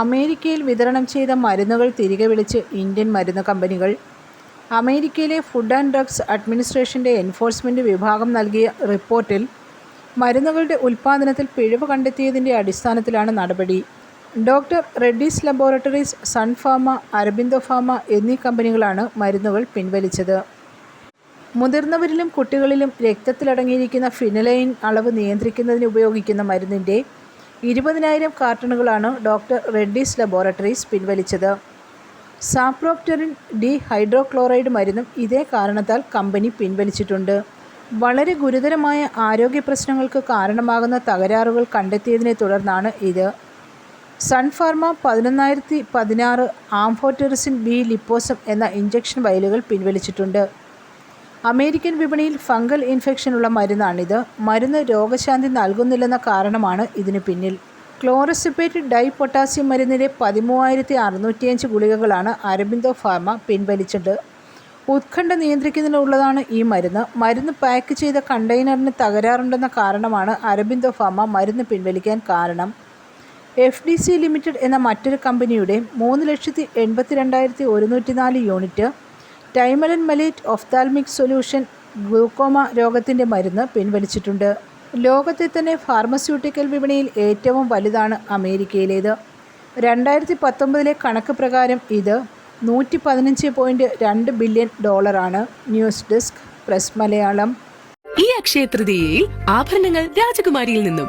അമേരിക്കയിൽ വിതരണം ചെയ്ത മരുന്നുകൾ തിരികെ വിളിച്ച് ഇന്ത്യൻ മരുന്ന് കമ്പനികൾ. അമേരിക്കയിലെ ഫുഡ് ആൻഡ് ഡ്രഗ്സ് അഡ്മിനിസ്ട്രേഷന്റെ എൻഫോഴ്സ്മെന്റ് വിഭാഗം നൽകിയ റിപ്പോർട്ടിൽ മരുന്നുകളുടെ ഉൽപ്പാദനത്തിൽ പിഴവ് കണ്ടെത്തിയതിന്റെ അടിസ്ഥാനത്തിലാണ് നടപടി. Doctor Reddy's laboratories Sun Pharma Aurobindo pharma എന്നീ കമ്പനികളാണ് മരുന്നുകൾ പിൻവലിച്ചത്. മുതിർന്നവരിലും കുട്ടികളിലും രക്തത്തിലടങ്ങിയിരിക്കുന്ന ഫിനലൈൻ അളവ് നിയന്ത്രിക്കുന്നതിന് ഉപയോഗിക്കുന്ന മരുന്നിന്റെ ഇരുപതിനായിരം കാർട്ടണുകളാണ് ഡോക്ടർ റെഡ്ഡീസ് ലബോറട്ടറീസ് പിൻവലിച്ചത്. സാപ്രോപ്റ്ററിൻ ഡി ഹൈഡ്രോക്ലോറൈഡ് മരുന്നും ഇതേ കാരണത്താൽ കമ്പനി പിൻവലിച്ചിട്ടുണ്ട്. വളരെ ഗുരുതരമായ ആരോഗ്യ പ്രശ്നങ്ങൾക്ക് കാരണമാകുന്ന തകരാറുകൾ കണ്ടെത്തിയതിനെ തുടർന്നാണ് ഇത്. സൺഫാർമ പതിനൊന്നായിരത്തി പതിനാറ് ആംഫോറ്റെറിസിൻ ബി ലിപ്പോസം എന്ന ഇഞ്ചക്ഷൻ വയലുകൾ പിൻവലിച്ചിട്ടുണ്ട്. അമേരിക്കൻ വിപണിയിൽ ഫംഗൽ ഇൻഫെക്ഷനുള്ള മരുന്നാണിത്. മരുന്ന് രോഗശാന്തി നൽകുന്നില്ലെന്ന കാരണമാണ് ഇതിന് പിന്നിൽ. ക്ലോറസിപ്പേറ്റ് ഡൈ പൊട്ടാസ്യം മരുന്നിലെ പതിമൂവായിരത്തി അറുന്നൂറ്റിയഞ്ച് ഗുളികകളാണ് അരബിന്ദോ ഫാർമ പിൻവലിച്ചത്. ഉത്കണ്ഠ നിയന്ത്രിക്കുന്നതിനുള്ളതാണ് ഈ മരുന്ന്. മരുന്ന് പാക്ക് ചെയ്ത കണ്ടെയ്നറിന് തകരാറുണ്ടെന്ന കാരണമാണ് അരബിന്ദോ ഫാർമ മരുന്ന് പിൻവലിക്കാൻ കാരണം. എഫ് ഡി സി ലിമിറ്റഡ് എന്ന മറ്റൊരു കമ്പനിയുടെ മൂന്ന് ലക്ഷത്തി എൺപത്തി രണ്ടായിരത്തി ഒരുന്നൂറ്റി നാല് unit timolol maleate ophthalmic solution glaucoma രോഗത്തിന്റെ മരുന്ന് പിൻവലിച്ചിട്ടുണ്ട്. ലോകത്തെ തന്നെ ഫാർമസ്യൂട്ടിക്കൽ വിപണിയിൽ ഏറ്റവും വലുതാണ് അമേരിക്കയിലേത്. രണ്ടായിരത്തി പത്തൊമ്പതിലെ കണക്ക് പ്രകാരം ഇത് നൂറ്റി പതിനഞ്ച് പോയിന്റ് രണ്ട് ബില്യൺ ഡോളറാണ്. News desk press Malayalam. ഈ അക്ഷയ തൃതീയയിൽ ആഭരണങ്ങൾ രാജകുമാരിയിൽ നിന്നും